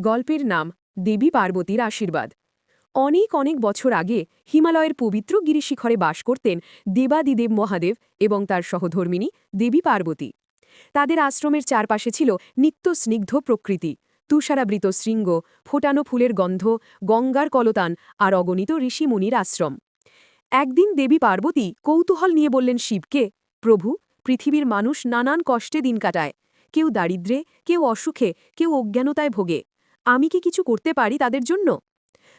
গল্পের নাম দেবী পার্বতীর আশীর্বাদ। অনেক অনেক বছর আগে হিমালয়ের পবিত্র গিরিশিখরে বাস করতেন দেবাদিদেব মহাদেব এবং তার সহধর্মিনী দেবী পার্বতী। তাদের আশ্রমের চারপাশে ছিল নিত্য স্নিগ্ধ প্রকৃতি। তুষারাবৃত শৃঙ্গ, ফোটানো ফুলের গন্ধ, গঙ্গার কলতান আর অগণিত ঋষিমুনির আশ্রম। একদিন দেবী পার্বতী কৌতূহল নিয়ে বললেন, শিবকে, প্রভু, পৃথিবীর মানুষ নানান কষ্টে দিন কাটায়। কেউ দারিদ্রে কেউ অসুখে, কেউ অজ্ঞানতায় ভোগে। আমি কি কিছু করতে পারি তাদের জন্য?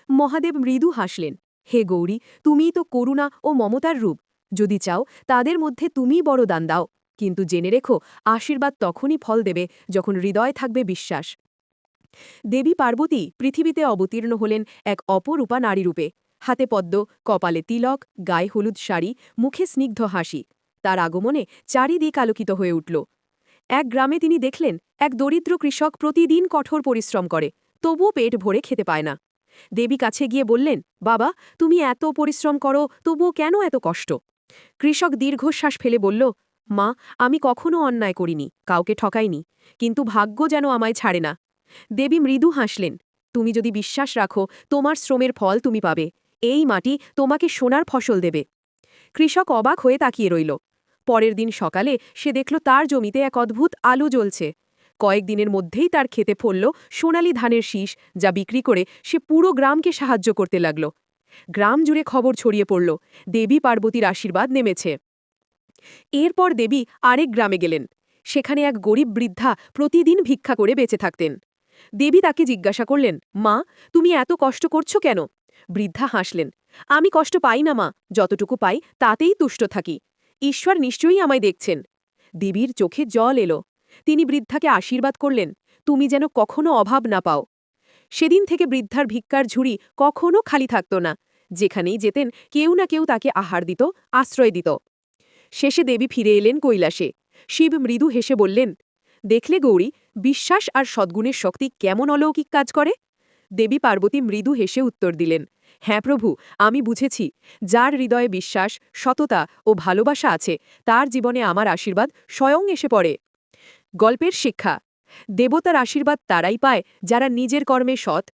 মহাদেব মৃদু হাসলেন। হে গৌরী, তুমিই তো করুণা ও মমতার রূপ। যদি চাও, তাদের মধ্যে তুমিই বড় দান দাও। কিন্তু জেনে রেখো, আশীর্বাদ তখনই ফল দেবে যখন হৃদয় থাকবে বিশ্বাস। দেবী পার্বতী পৃথিবীতে অবতীর্ণ হলেন এক অপরূপা নারীরূপে হাতে পদ্ম, কপালে তিলক, গায়ে হলুদ শাড়ি, মুখে স্নিগ্ধ হাসি। তার আগমনে চারিদিক আলোকিত হয়ে উঠল। এক গ্রামে তিনি দেখলেন, এক দরিদ্র কৃষক প্রতিদিন কঠোর পরিশ্রম করে। তবুও পেট ভরে খেতে পায় না। দেবী কাছে গিয়ে বললেন, বাবা, তুমি এত পরিশ্রম করো, তবুও কেন এত কষ্ট? কৃষক দীর্ঘশ্বাস ফেলে বলল, মা, আমি কখনো অন্যায় করিনি, কাউকে ঠকাইনি, কিন্তু ভাগ্য যেন আমায় ছাড়ে না। দেবী মৃদু হাসলেন, তুমি যদি বিশ্বাস রাখো, তোমার শ্রমের ফল তুমি পাবে, এই মাটি তোমাকে সোনার ফসল দেবে। কৃষক অবাক হয়ে তাকিয়ে রইল। পরের দিন সকালে সে দেখল তার জমিতে এক অদ্ভুত আলো জ্বলছে। কয়েকদিনের মধ্যেই তার খেতে ফলল সোনালি ধানের শীষ, যা বিক্রি করে সে পুরো গ্রামকে সাহায্য করতে লাগল। গ্রাম জুড়ে খবর ছড়িয়ে পড়ল, দেবী পার্বতীর আশীর্বাদ নেমেছে। এরপর দেবী আরেক গ্রামে গেলেন। সেখানে এক গরিব বৃদ্ধা প্রতিদিন ভিক্ষা করে বেঁচে থাকতেন। দেবী তাকে জিজ্ঞাসা করলেন, মা, তুমি এত কষ্ট করছ কেন? বৃদ্ধা হাসলেন, আমি কষ্ট পাই না মা, যতটুকু পাই তাতেই তুষ্ট থাকি। ঈশ্বর নিশ্চয়ই আমায় দেখছেন। দেবীর চোখে জল এলো। তিনি বৃদ্ধাকে আশীর্বাদ করলেন, তুমি যেন কখনো অভাব না পাও। সেদিন থেকে বৃদ্ধার ভিক্ষার ঝুড়ি কখনো খালি থাকত না, যেখানেই যেতেন কেউ না কেউ তাকে আহার দিত, আশ্রয় দিত। শেষে দেবী ফিরে এলেন কৈলাসে। শিব মৃদু হেসে বললেন, দেখলে গৌরী, বিশ্বাস আর সদ্গুণের শক্তি কেমন অলৌকিক কাজ করে? দেবী পার্বতী মৃদু হেসে উত্তর দিলেন হ্যাঁ প্রভু, আমি বুঝেছি। যার হৃদয়ে বিশ্বাস, সততা ও ভালোবাসা আছে, তার জীবনে আমার আশীর্বাদ স্বয়ং এসে পড়ে। গল্পের শিক্ষা। দেবতার আশীর্বাদ তারাই পায় যারা নিজের কর্মে সৎ